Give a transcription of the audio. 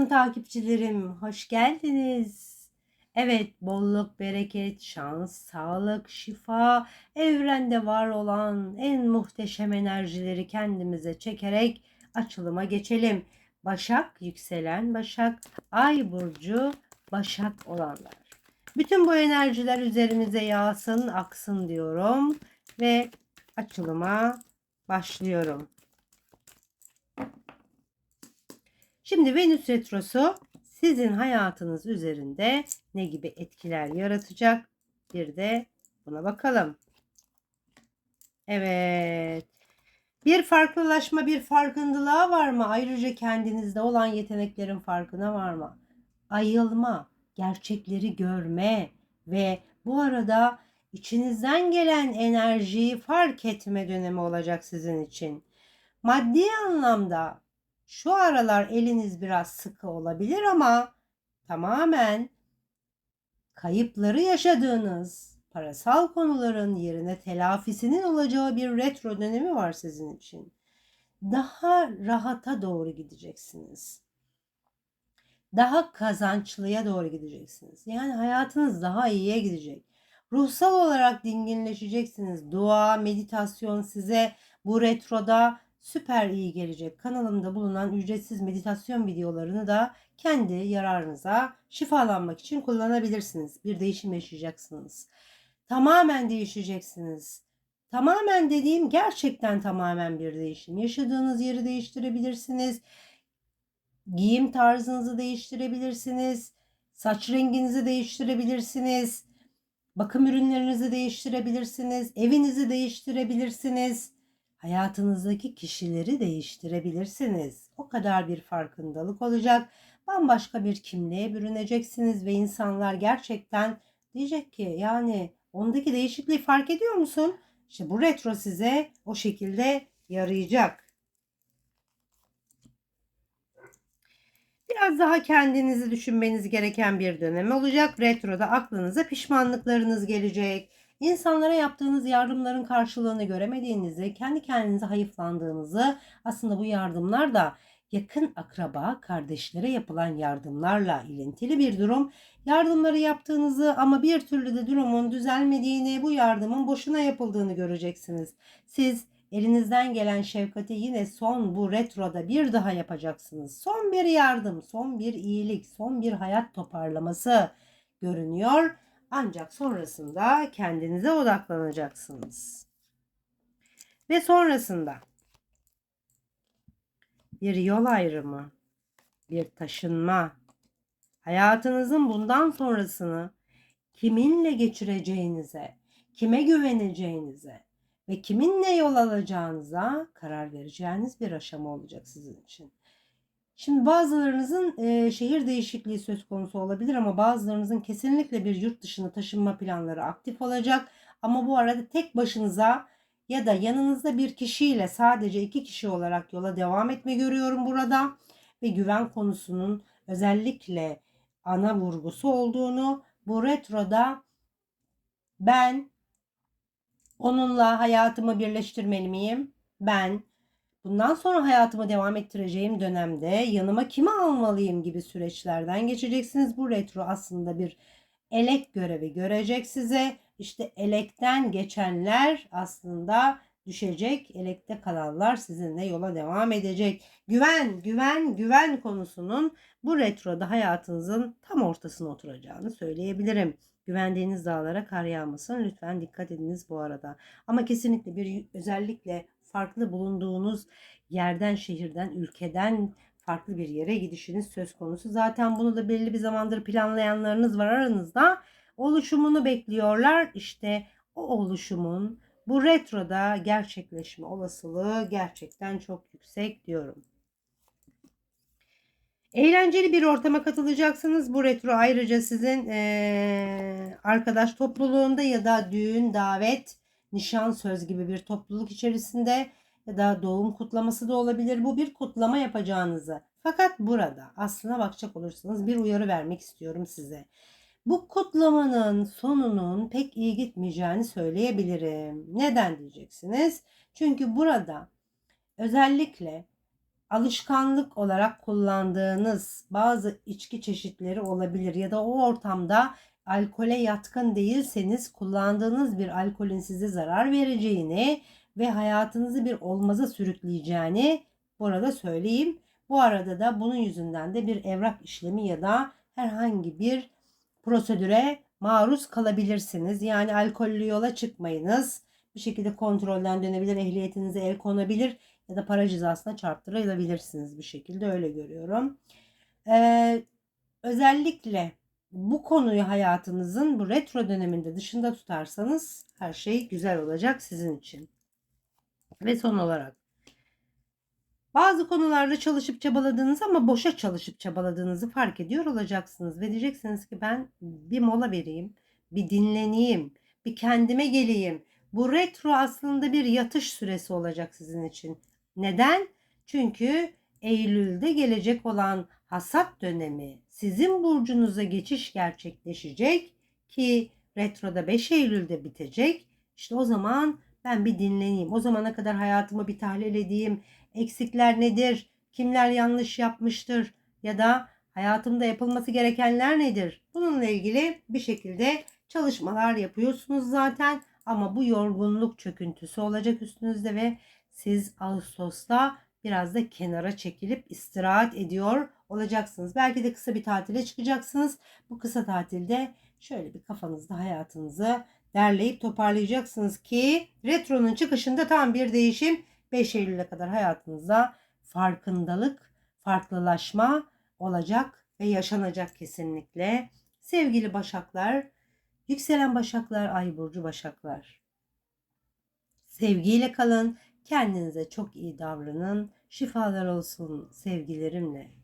canım takipçilerim, hoş geldiniz. Evet, bolluk, bereket, şans, sağlık, şifa, evrende var olan en muhteşem enerjileri kendimize çekerek açılıma geçelim. Başak, yükselen Başak, Ay burcu Başak olanlar. Bütün bu enerjiler üzerimize yağsın, aksın diyorum ve açılıma başlıyorum. Şimdi Venüs retrosu sizin hayatınız üzerinde ne gibi etkiler yaratacak? Bir de buna bakalım. Evet. Bir farklılaşma, bir farkındalığa var mı? Ayrıca kendinizde olan yeteneklerin farkına var mı? Ayılma, gerçekleri görme ve bu arada içinizden gelen enerjiyi fark etme dönemi olacak sizin için. Maddi anlamda şu aralar eliniz biraz sıkı olabilir ama tamamen kayıpları yaşadığınız parasal konuların yerine telafisinin olacağı bir retro dönemi var sizin için. Daha rahata doğru gideceksiniz. Daha kazançlıya doğru gideceksiniz. Yani hayatınız daha iyiye gidecek. Ruhsal olarak dinginleşeceksiniz. Dua, meditasyon size bu retroda süper iyi gelecek. Kanalımda bulunan ücretsiz meditasyon videolarını da kendi yararınıza şifalanmak için kullanabilirsiniz. Bir değişim yaşayacaksınız. Tamamen değişeceksiniz. Tamamen dediğim gerçekten tamamen bir değişim. Yaşadığınız yeri değiştirebilirsiniz. Giyim tarzınızı değiştirebilirsiniz. Saç renginizi değiştirebilirsiniz. Bakım ürünlerinizi değiştirebilirsiniz. Evinizi değiştirebilirsiniz hayatınızdaki kişileri değiştirebilirsiniz. O kadar bir farkındalık olacak. Bambaşka bir kimliğe bürüneceksiniz ve insanlar gerçekten diyecek ki yani ondaki değişikliği fark ediyor musun? İşte bu retro size o şekilde yarayacak. Biraz daha kendinizi düşünmeniz gereken bir dönem olacak. Retroda aklınıza pişmanlıklarınız gelecek İnsanlara yaptığınız yardımların karşılığını göremediğinizi, kendi kendinize hayıflandığınızı, aslında bu yardımlar da yakın akraba, kardeşlere yapılan yardımlarla ilintili bir durum. Yardımları yaptığınızı ama bir türlü de durumun düzelmediğini, bu yardımın boşuna yapıldığını göreceksiniz. Siz elinizden gelen şefkati yine son bu retroda bir daha yapacaksınız. Son bir yardım, son bir iyilik, son bir hayat toparlaması görünüyor ancak sonrasında kendinize odaklanacaksınız. Ve sonrasında bir yol ayrımı, bir taşınma, hayatınızın bundan sonrasını kiminle geçireceğinize, kime güveneceğinize ve kiminle yol alacağınıza karar vereceğiniz bir aşama olacak sizin için. Şimdi bazılarınızın e, şehir değişikliği söz konusu olabilir ama bazılarınızın kesinlikle bir yurt dışına taşınma planları aktif olacak. Ama bu arada tek başınıza ya da yanınızda bir kişiyle sadece iki kişi olarak yola devam etme görüyorum burada. Ve güven konusunun özellikle ana vurgusu olduğunu bu retroda ben onunla hayatımı birleştirmeli miyim? Ben bundan sonra hayatımı devam ettireceğim dönemde yanıma kimi almalıyım gibi süreçlerden geçeceksiniz. Bu retro aslında bir elek görevi görecek size. İşte elekten geçenler aslında düşecek. Elekte kalanlar sizinle yola devam edecek. Güven, güven, güven konusunun bu retroda hayatınızın tam ortasına oturacağını söyleyebilirim. Güvendiğiniz dağlara kar yağmasın. Lütfen dikkat ediniz bu arada. Ama kesinlikle bir özellikle farklı bulunduğunuz yerden, şehirden, ülkeden farklı bir yere gidişiniz söz konusu. Zaten bunu da belli bir zamandır planlayanlarınız var aranızda. Oluşumunu bekliyorlar. İşte o oluşumun bu retroda gerçekleşme olasılığı gerçekten çok yüksek diyorum. Eğlenceli bir ortama katılacaksınız. Bu retro ayrıca sizin ee, arkadaş topluluğunda ya da düğün, davet, nişan söz gibi bir topluluk içerisinde ya da doğum kutlaması da olabilir. Bu bir kutlama yapacağınızı. Fakat burada aslına bakacak olursanız bir uyarı vermek istiyorum size. Bu kutlamanın sonunun pek iyi gitmeyeceğini söyleyebilirim. Neden diyeceksiniz? Çünkü burada özellikle alışkanlık olarak kullandığınız bazı içki çeşitleri olabilir ya da o ortamda alkole yatkın değilseniz kullandığınız bir alkolün size zarar vereceğini ve hayatınızı bir olmaza sürükleyeceğini burada söyleyeyim. Bu arada da bunun yüzünden de bir evrak işlemi ya da herhangi bir prosedüre maruz kalabilirsiniz. Yani alkollü yola çıkmayınız. Bir şekilde kontrolden dönebilir, ehliyetinize el konabilir ya da para cezasına çarptırılabilirsiniz bir şekilde öyle görüyorum. Ee, özellikle bu konuyu hayatınızın bu retro döneminde dışında tutarsanız her şey güzel olacak sizin için. Ve son olarak bazı konularda çalışıp çabaladığınız ama boşa çalışıp çabaladığınızı fark ediyor olacaksınız ve diyeceksiniz ki ben bir mola vereyim, bir dinleneyim, bir kendime geleyim. Bu retro aslında bir yatış süresi olacak sizin için. Neden? Çünkü Eylül'de gelecek olan hasat dönemi sizin burcunuza geçiş gerçekleşecek ki retroda 5 Eylül'de bitecek. İşte o zaman ben bir dinleneyim. O zamana kadar hayatımı bir tahlil edeyim. Eksikler nedir? Kimler yanlış yapmıştır? Ya da hayatımda yapılması gerekenler nedir? Bununla ilgili bir şekilde çalışmalar yapıyorsunuz zaten. Ama bu yorgunluk çöküntüsü olacak üstünüzde ve siz Ağustos'ta biraz da kenara çekilip istirahat ediyor olacaksınız. Belki de kısa bir tatile çıkacaksınız. Bu kısa tatilde şöyle bir kafanızda hayatınızı derleyip toparlayacaksınız ki retronun çıkışında tam bir değişim 5 Eylül'e kadar hayatınızda farkındalık, farklılaşma olacak ve yaşanacak kesinlikle. Sevgili Başaklar, yükselen Başaklar, Ay burcu Başaklar. Sevgiyle kalın, kendinize çok iyi davranın. Şifalar olsun sevgilerimle.